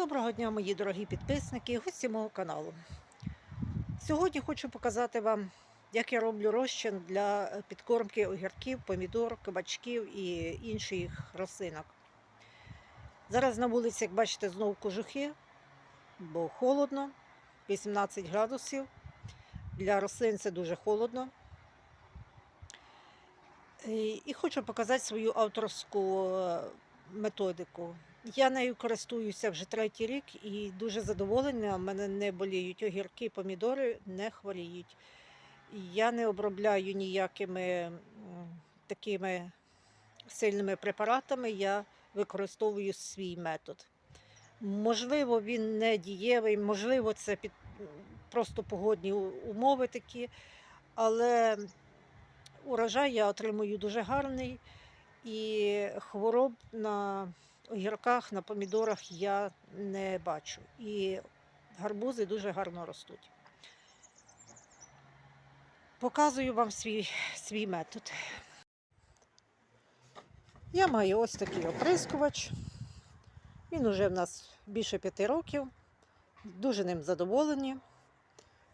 Доброго дня, мої дорогі підписники гості мого каналу. Сьогодні хочу показати вам, як я роблю розчин для е, підкормки огірків, помідор, кабачків і інших рослинок. Зараз на вулиці, як бачите, знову кожухи, бо холодно, 18 градусів. Для рослин це дуже холодно. І і хочу показати свою авторську е, методику. Я нею користуюся вже третій рік і дуже задоволена. У мене не боліють огірки, помідори не хворіють. Я не обробляю ніякими такими сильними препаратами. Я використовую свій метод. Можливо, він не дієвий, можливо, це під просто погодні умови такі, але урожай я отримую дуже гарний і хвороб на огірках, на помідорах я не бачу. І гарбузи дуже гарно ростуть. Показую вам свій, свій метод. Я маю ось такий оприскувач. Він уже в нас більше п'яти років. Дуже ним задоволені.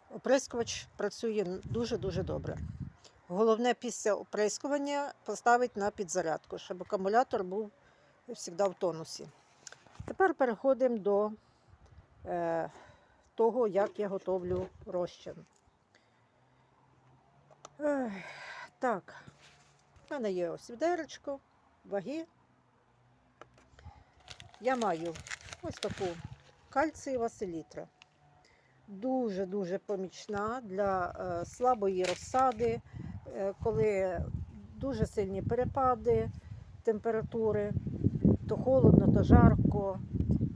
Оприскувач працює дуже-дуже добре. Головне після оприскування поставити на підзарядку, щоб акумулятор був завжди в тонусі. Тепер переходимо до е, того, як я готовлю розчин. Ех, так, в мене є ось відеречко, ваги. Я маю ось таку кальцієва селітра. Дуже-дуже помічна для е, слабої розсади, коли дуже сильні перепади температури, то холодно, то жарко.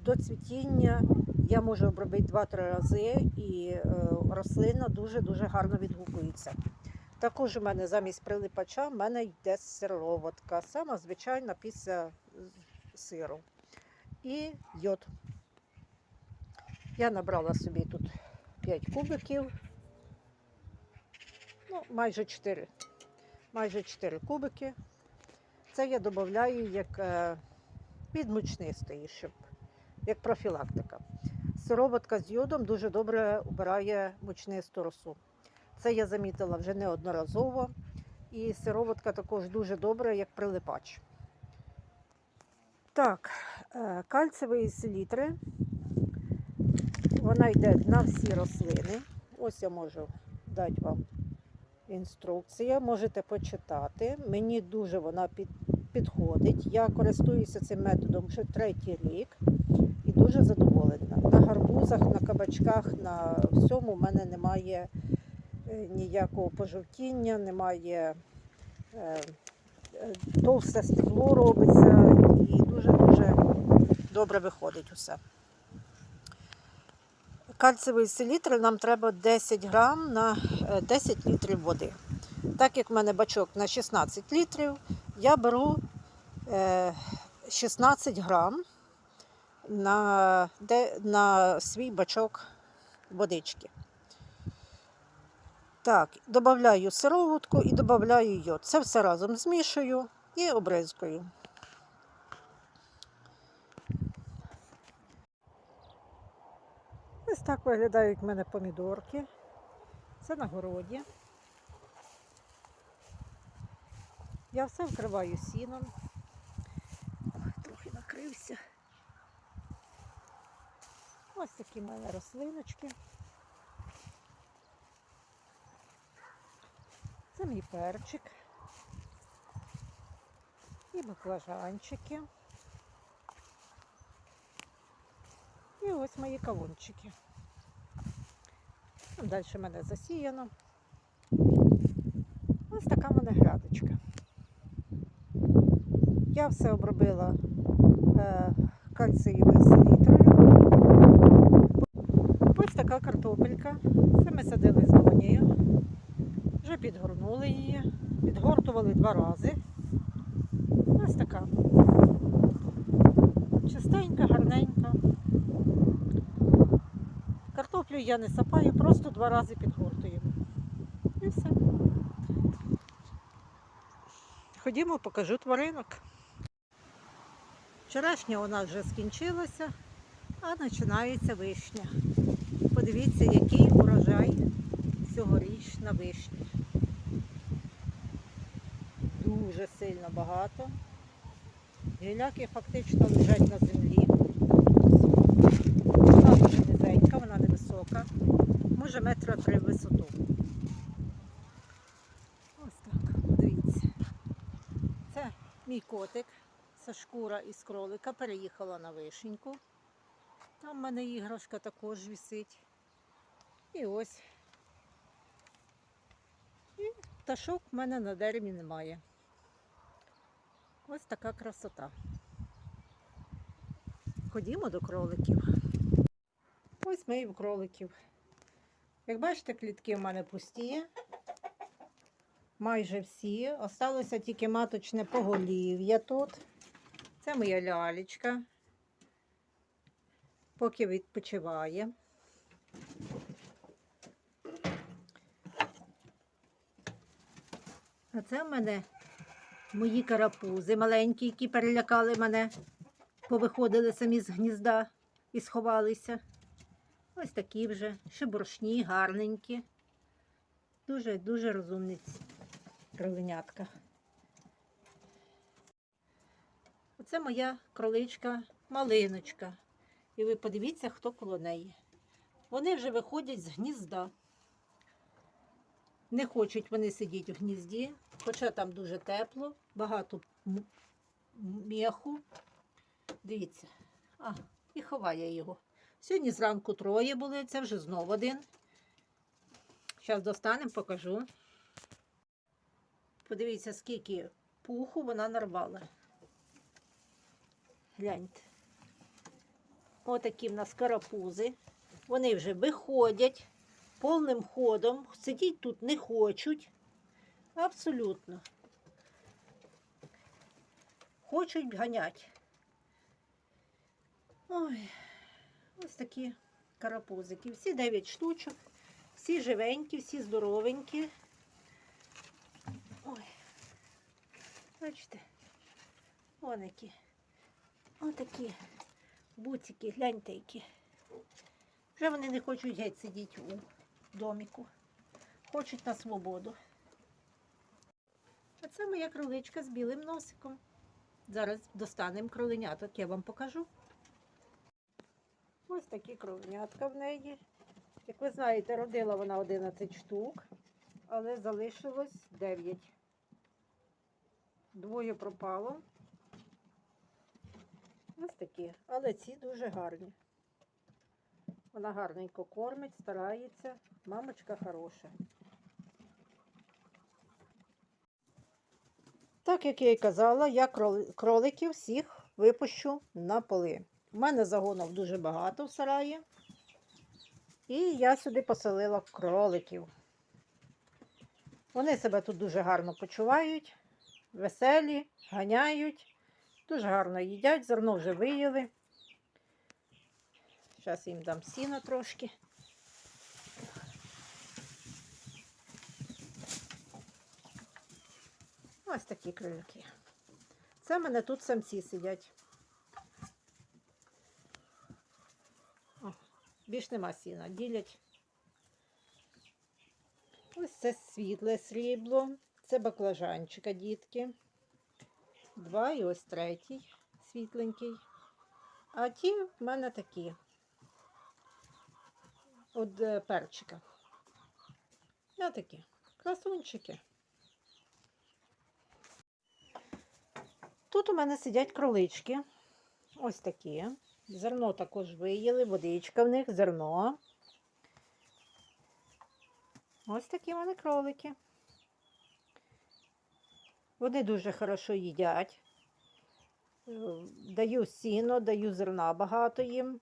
До цвітіння я можу обробити 2-3 рази, і е, рослина дуже-дуже гарно відгукується. Також у мене замість прилипача в мене йде сироватка, сама звичайна після сиру. І йод. Я набрала собі тут 5 кубиків, ну, майже 4. Майже 4 кубики. Це я додаю як е, підмучнистої, щоб як профілактика. Сироватка з йодом дуже добре убирає мучнисту росу. Це я замітила вже неодноразово. І сироватка також дуже добра, як прилипач. Так, е, кальцевої селітри. Вона йде на всі рослини. Ось я можу дати вам інструкція. Можете почитати. Мені дуже вона під, підходить. Я користуюся цим методом вже третій рік і дуже задоволена. На гарбузах, на кабачках, на всьому в мене немає е, ніякого пожовтіння, немає е, е, товсте стекло робиться і дуже-дуже добре виходить усе. Кальцевої селітри нам треба 10 грам на е, 10 літрів води. Так як в мене бачок на 16 літрів, я беру е, 16 грам на, на свій бачок водички. Так, додаю сироватку і додаю йод. Це все разом змішую і обризкою. Ось так виглядають в мене помідорки. Це на городі. Я все вкриваю сіном. Трохи накрився. Ось такі в мене рослиночки. Це мій перчик. І баклажанчики. І ось мої кавунчики. Там Далі в мене засіяно. Ось така мене грядочка. Я все обробила е, кальцієвою селітрою. Ось така картопелька. Це ми садили з донею. Вже підгорнули її, підгортували два рази. Ось така. Чистенька, я не сапаю, просто два рази підгортуємо. І все. Ходімо, покажу тваринок. Вчорашня у нас вже скінчилася. А починається вишня. Подивіться, який урожай цьогоріч на вишні. Дуже сильно багато. Гіляки фактично лежать на землі. Вона дуже низенька, вона невисока. Може метра три в висоту. Ось так, дивіться. Це мій котик. Це шкура із кролика переїхала на вишеньку. Там в мене іграшка також висить. І ось. І пташок в мене на дереві немає. Ось така красота. Ходімо до кроликів. Ось ми і в кроликів. Як бачите, клітки в мене пусті. Майже всі. Осталося тільки маточне поголів'я тут. Це моя лялечка. Поки відпочиває. А це в мене мої карапузи маленькі, які перелякали мене, повиходили самі з гнізда і сховалися. Ось такі вже, шебуршні, гарненькі. Дуже, дуже розумні ці кроленятка. Оце моя кроличка малиночка. І ви подивіться, хто коло неї. Вони вже виходять з гнізда. Не хочуть вони сидіти в гнізді, хоча там дуже тепло, багато м'яху. Дивіться, а, і ховає його. Сьогодні зранку троє були, це вже знов один. Зараз достанемо, покажу. Подивіться, скільки пуху вона нарвала. Гляньте. Отакі в нас карапузи. Вони вже виходять повним ходом. Сидіть тут не хочуть. Абсолютно. Хочуть ганять. Ой, ось такі карапузики. Всі 9 штучок, всі живенькі, всі здоровенькі. Ой, бачите, вон які. Отакі буцики, гляньте які. Вже вони не хочуть геть сидіти у доміку. Хочуть на свободу. А це моя кроличка з білим носиком. Зараз достанемо кроленяток, я вам покажу. Ось такі кроленятка в неї. Як ви знаєте, родила вона 11 штук, але залишилось 9. Двоє пропало. Ось такі, але ці дуже гарні. Вона гарненько кормить, старається. Мамочка хороша. Так як я і казала, я кроли- кроликів всіх випущу на поли. У мене загонів дуже багато в сараї. І я сюди поселила кроликів. Вони себе тут дуже гарно почувають, веселі, ганяють, дуже гарно їдять, зерно вже виїли. Зараз їм дам сіно трошки. Ось такі кролики. Це в мене тут самці сидять. Більш нема сіна, ділять. Ось це світле срібло. Це баклажанчика, дітки. Два і ось третій світленький. А ті в мене такі. От е, перчика. Я такі. Красунчики. Тут у мене сидять кролички. Ось такі. Зерно також виїли, водичка в них, зерно. Ось такі вони кролики. Вони дуже хорошо їдять. Е, Даю сіно, даю зерна багато їм.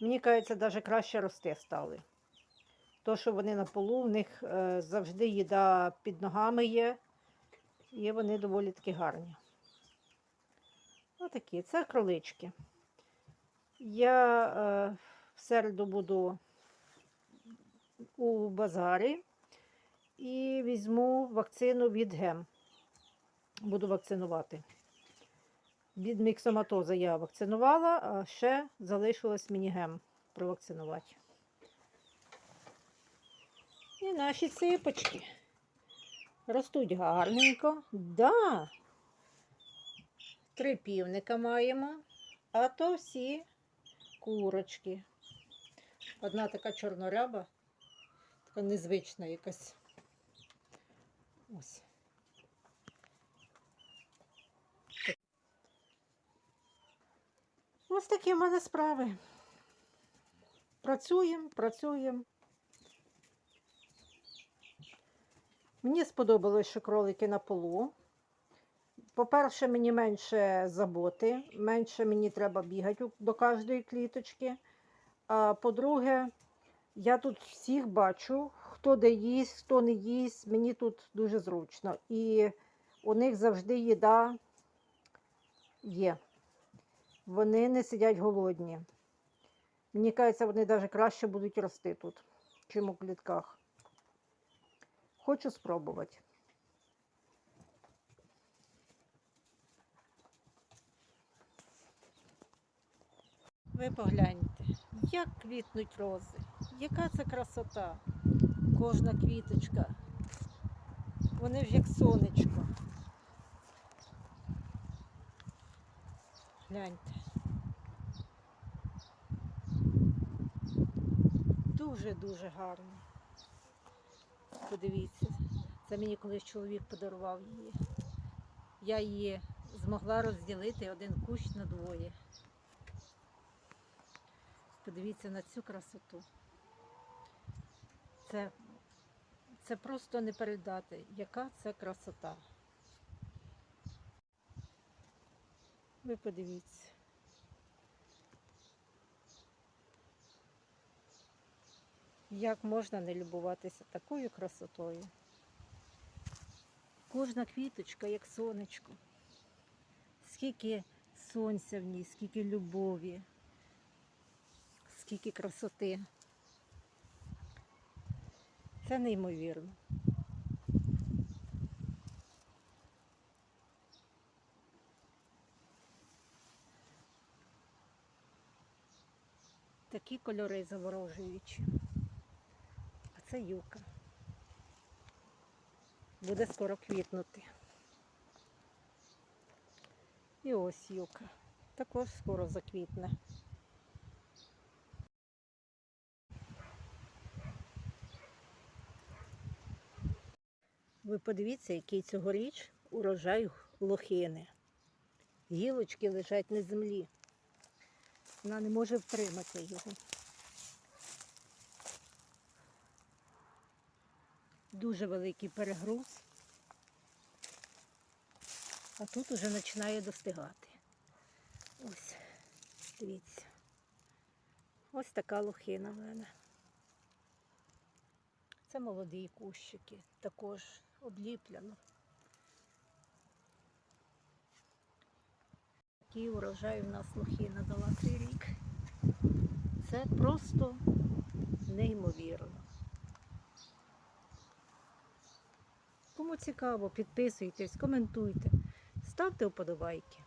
Мені кажеться, навіть краще рости стали. То, що вони на полу, в них е, завжди їда під ногами є. І вони доволі таки гарні. Отакі, це кролички. Я е, в середу буду у базарі і візьму вакцину від ГЕМ. Буду вакцинувати. від міксоматоза я вакцинувала, а ще залишилось мінігем провакцинувати. І наші ципочки ростуть гарненько. Да. Три півника маємо, а то всі курочки. Одна така чорноряба, така незвична якась. Ось. Ось такі в мене справи. Працюємо, працюємо. Мені сподобалось, що кролики на полу. По-перше, мені менше заботи, менше мені треба бігати до кожної кліточки. А по-друге, я тут всіх бачу, хто де їсть, хто не їсть. Мені тут дуже зручно. І у них завжди їда є. Вони не сидять голодні. Мені кажеться, вони навіть краще будуть рости тут, чим у клітках. Хочу спробувати. Ви погляньте, як квітнуть рози, яка це красота. Кожна квіточка. Вони ж як сонечко. Гляньте. Дуже-дуже гарно. Подивіться, це мені колись чоловік подарував її. Я її змогла розділити один кущ на двоє. Подивіться на цю красоту. Це, це просто не передати, яка це красота. Ви подивіться. Як можна не любуватися такою красотою? Кожна квіточка, як сонечко. Скільки сонця в ній, скільки любові, скільки красоти. Це неймовірно. Такі кольори заворожуючі. А це юка. Буде скоро квітнути. І ось юка. Також скоро заквітне. Ви подивіться, який цьогоріч урожай лохини. Гілочки лежать на землі. Вона не може втримати його. Дуже великий перегруз. А тут уже починає достигати. Ось, дивіться. Ось така лохина в мене. Це молоді кущики, також обліплено. Такий урожай у нас лохіна дала цей рік. Це просто неймовірно. Кому цікаво, підписуйтесь, коментуйте, ставте вподобайки.